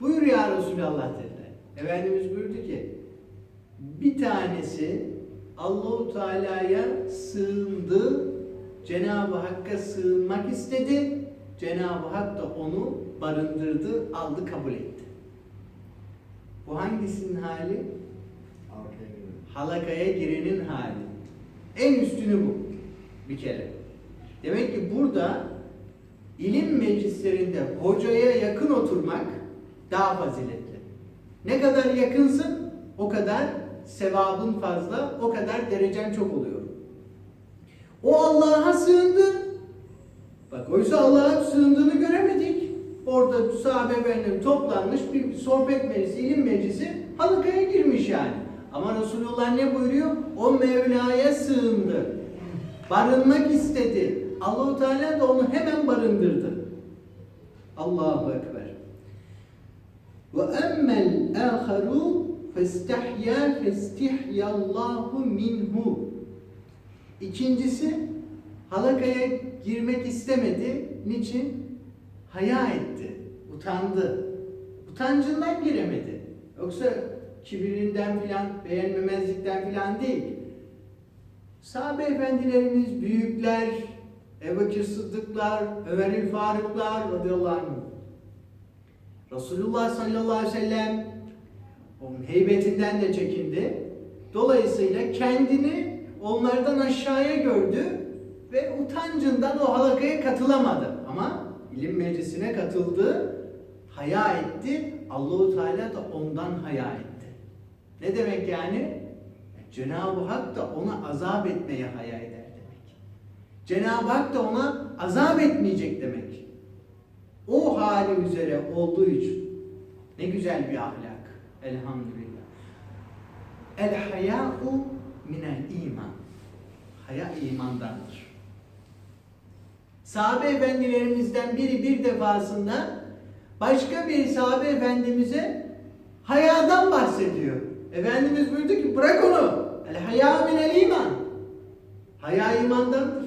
Buyur ya Resulallah dediler. Efendimiz buyurdu ki bir tanesi Allahu Teala'ya sığındı. Cenab-ı Hakk'a sığınmak istedi. Cenab-ı Hak da onu barındırdı, aldı, kabul etti. Bu hangisinin hali? Halakaya girenin hali. En üstünü bu bir kere. Demek ki burada ilim meclislerinde hocaya yakın oturmak daha faziletli. Ne kadar yakınsın o kadar sevabın fazla, o kadar derecen çok oluyor. O Allah'a sığındı. Bak oysa Allah'a sığındığını göremedik. Orada sahabe efendim toplanmış bir sohbet meclisi, ilim meclisi halkaya girmiş yani. Ama Resulullah ne buyuruyor? O Mevla'ya sığındı. Barınmak istedi. Allahu Teala da onu hemen barındırdı. Allahu Ekber. Ve emmel aharu festahya festihyallahu minhu. İkincisi halakaya girmek istemedi. Niçin? Haya etti. Utandı. Utancından giremedi. Yoksa kibirinden filan, beğenmemezlikten filan değil. Sahabe efendilerimiz, büyükler, Ebu Sıddıklar, Ömerül Faruklar radıyallahu anh. Resulullah sallallahu aleyhi ve sellem onun heybetinden de çekindi. Dolayısıyla kendini onlardan aşağıya gördü ve utancından o halakaya katılamadı. Ama ilim meclisine katıldı, haya etti. Allahu Teala da ondan haya etti. Ne demek yani? Cenab-ı Hak da ona azap etmeye haya eder demek. Cenab-ı Hak da ona azap etmeyecek demek. Hali üzere olduğu için ne güzel bir ahlak. Elhamdülillah. El haya'u minel iman. Haya imandandır. Sahabe efendilerimizden biri bir defasında başka bir sahabe efendimize hayadan bahsediyor. Efendimiz buyurdu ki bırak onu. El haya minel iman. Haya imandandır.